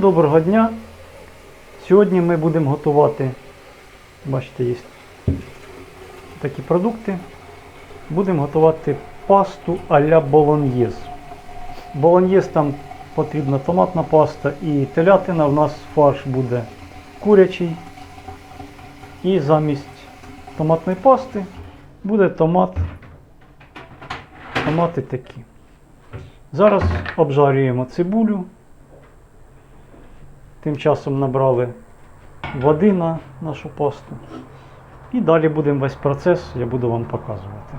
доброго дня. Сьогодні ми будемо готувати, бачите, є такі продукти. Будемо готувати пасту а-ля болоньєз. Болоньєз там потрібна томатна паста і телятина. У нас фарш буде курячий. І замість томатної пасти буде томат. Томати такі. Зараз обжарюємо цибулю. Тим часом набрали води на нашу пасту. І далі будемо весь процес, я буду вам показувати.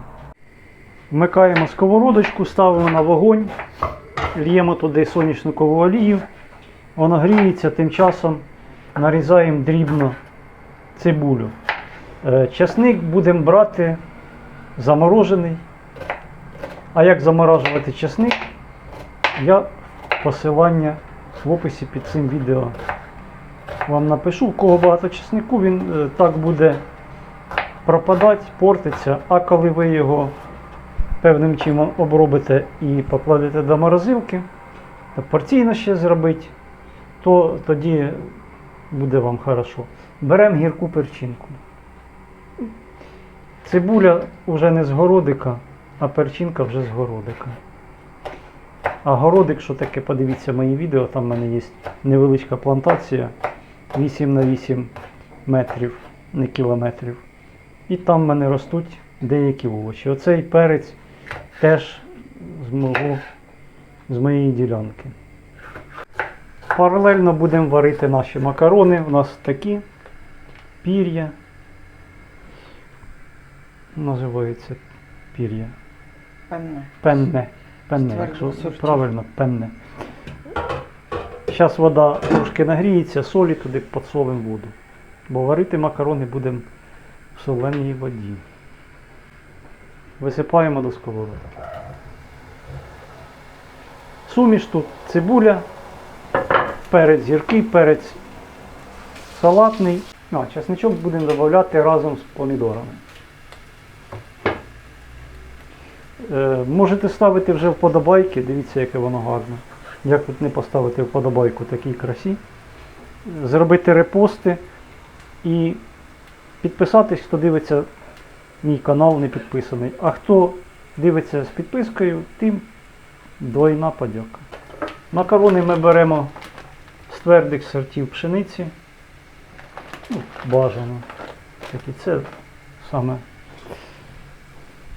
Вмикаємо сковородочку, ставимо на вогонь, л'ємо туди соняшникову олію. Вона гріється, тим часом нарізаємо дрібно цибулю. Е, Часник будемо брати заморожений. А як заморажувати часник, я посилання в описі під цим відео вам напишу. У кого багато чеснику, він е, так буде пропадати, портиться, а коли ви його певним чином обробите і покладете до морозилки, та порційно ще зробити, то тоді буде вам хорошо. Беремо гірку перчинку. Цибуля вже не з городика, а перчинка вже з городика. А городик, що таке, подивіться мої відео, там в мене є невеличка плантація 8 на 8 метрів, не кілометрів. І там в мене ростуть деякі овочі. Оцей перець теж з, мого, з моєї ділянки. Паралельно будемо варити наші макарони. У нас такі пір'я. Називається пір'я. Певне. Пенне. Пенне, якщо правильно, пенне. Зараз вода трошки нагріється, солі туди підсолимо воду. Бо варити макарони будемо в соленій воді. Висипаємо до сковороди. Суміш тут цибуля, перець гіркий, перець салатний. А, чесничок будемо додавати разом з помідорами. Е, можете ставити вже вподобайки, дивіться, яке воно гарне. Як тут не поставити вподобайку такій красі. Зробити репости і підписатись, хто дивиться мій канал не підписаний. А хто дивиться з підпискою, тим двойна подяка. Макарони ми беремо з твердих сортів пшениці. Ну, бажано. Такі це саме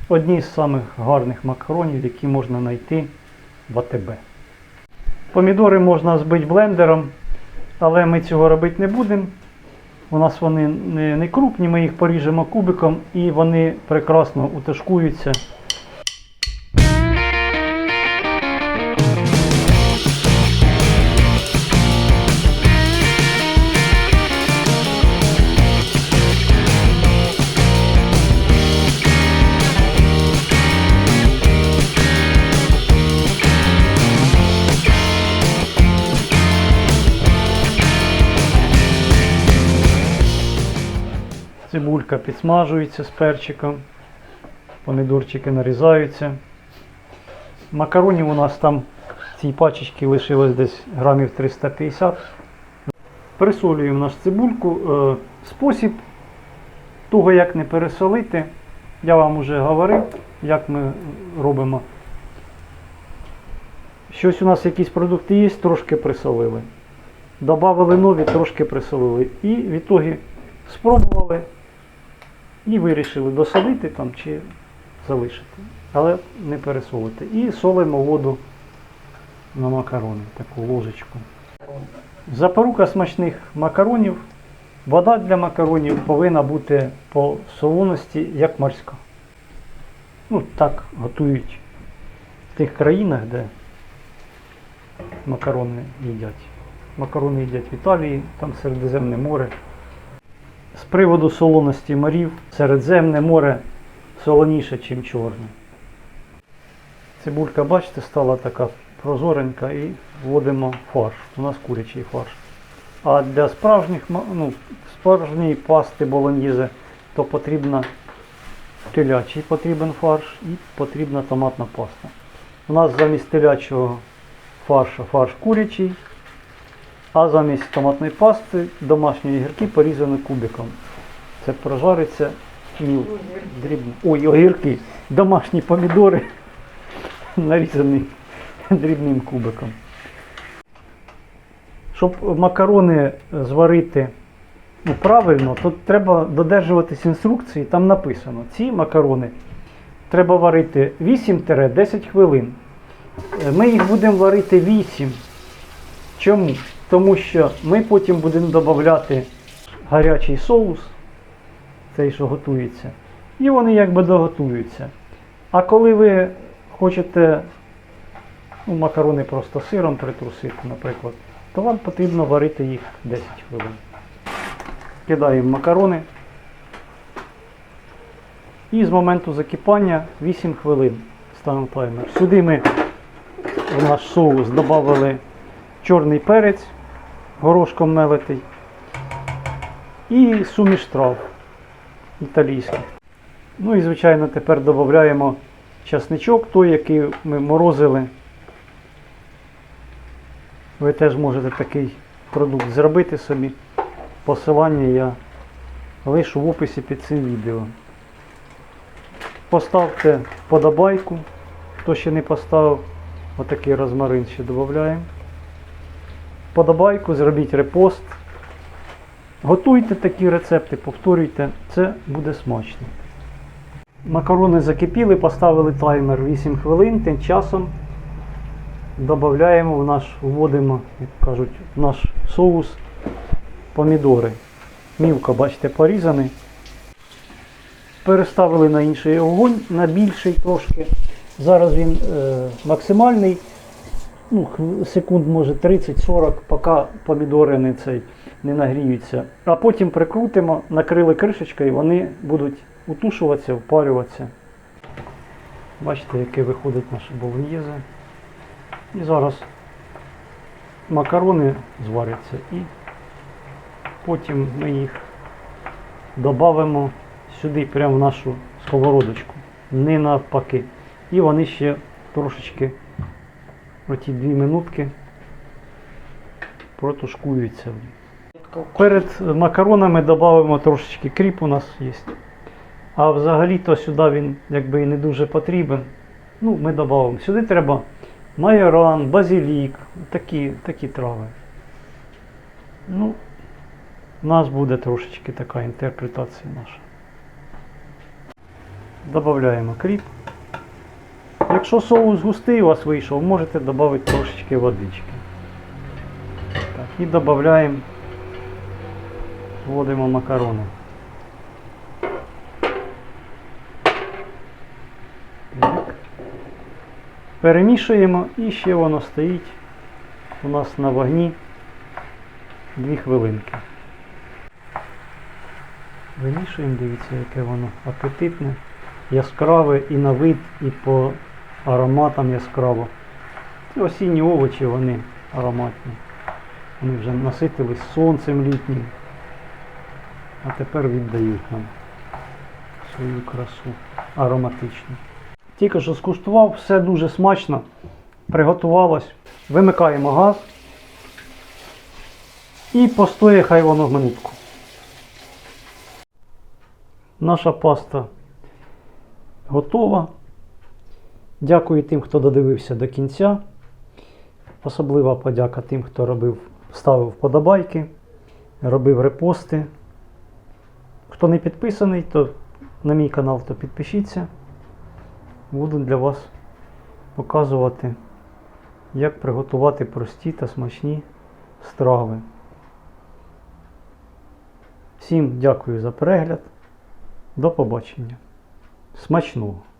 одні з самих гарних макаронів, які можна знайти в АТБ. Помідори можна збити блендером, але ми цього робити не будемо. У нас вони не, крупні, ми їх поріжемо кубиком і вони прекрасно утишкуються. Цибулька підсмажується з перчиком, помідорчики нарізаються. Макаронів у нас там в цій пачечці лишилось десь грамів 350. Пересолюємо наш цибульку. Е, Спосіб того, як не пересолити, я вам вже говорив, як ми робимо. Щось у нас якісь продукти є, трошки присолили. Добавили нові, трошки присолили. І в ітогі спробували і вирішили досолити там чи залишити. Але не пересолити. І солимо воду на макарони, таку ложечку. Запорука смачних макаронів. Вода для макаронів повинна бути по солоності, як морська. Ну, так готують в тих країнах, де макарони їдять. Макарони їдять в Італії, там Середземне море. З приводу солоності морів, Середземне море солоніше, ніж чорне. Цибулька, бачите, стала така прозоренька і вводимо фарш. У нас курячий фарш. А для справжніх, ну, справжньої пасти болоньєзе, то потрібна телячий потрібен фарш і потрібна томатна паста. У нас замість телячого фаршу фарш курячий, А замість томатної пасти домашні огірки порізані кубиком. Це прожариться міл дрібно. Ой, огірки. Домашні помідори нарізані дрібним кубиком. Щоб макарони зварити ну, правильно, то треба додержуватись інструкції. Там написано, ці макарони треба варити 8-10 хвилин. Ми їх будемо варити 8. Чому? Тому що ми потім будемо додавати гарячий соус, цей, що готується, і вони якби доготуються. А коли ви хочете ну, макарони просто сиром притрусити, наприклад, то вам потрібно варити їх 10 хвилин. Кидаємо макарони. І з моменту закипання 8 хвилин ставимо таймер. Сюди ми в наш соус додали чорний перець, горошком мелитий і суміш трав італійських. Ну і звичайно тепер додаємо часничок, той, який ми морозили. Ви теж можете такий продукт зробити собі. Посилання я лишу в описі під цим відео. Поставте вподобайку, хто ще не поставив, отакий розмарин ще додаємо. Вподобайку, зробіть репост. Готуйте такі рецепти, повторюйте, це буде смачно. Макарони закипіли, поставили таймер 8 хвилин, тим часом додаємо в наш, вводимо, як кажуть, в наш соус помідори. Мілко, бачите, порізаний. Переставили на інший огонь, на більший трошки. Зараз він е, максимальний. Ну, секунд може 30-40, поки помідори не, цей, не нагріються. А потім прикрутимо, накрили кришечкою, і вони будуть утушуватися, впарюватися. Бачите, яке виходить наше болоньєзе. І зараз макарони зваряться і потім ми їх додамо сюди, прямо в нашу сковородочку, не навпаки. І вони ще трошечки оті дві минутки протушкуються. Перед макаронами додамо трошечки кріп у нас є. А взагалі-то сюди він якби і не дуже потрібен. Ну, ми додамо. Сюди треба майоран, базилік, такі, такі трави. Ну, у нас буде трошечки така інтерпретація наша. Додаємо кріп. Якщо соус густий у вас вийшов, можете додати трошечки водички. Так, і додаємо, вводимо макарони. Так. Перемішуємо і ще воно стоїть у нас на вогні 2 хвилинки. Вимішуємо, дивіться, яке воно апетитне, яскраве і на вид, і по ароматам яскраво. Ці осінні овочі, вони ароматні. Вони вже наситились сонцем літнім. А тепер віддають нам свою красу ароматичну. Тільки що скуштував, все дуже смачно. Приготувалось. Вимикаємо газ. І постоє хай воно минутку. Наша паста готова. Дякую тим, хто додивився до кінця. Особлива подяка тим, хто робив, ставив вподобайки, робив репости. Хто не підписаний, то на мій канал, то підпишіться. Буду для вас показувати, як приготувати прості та смачні страви. Всім дякую за перегляд. До побачення. Смачного!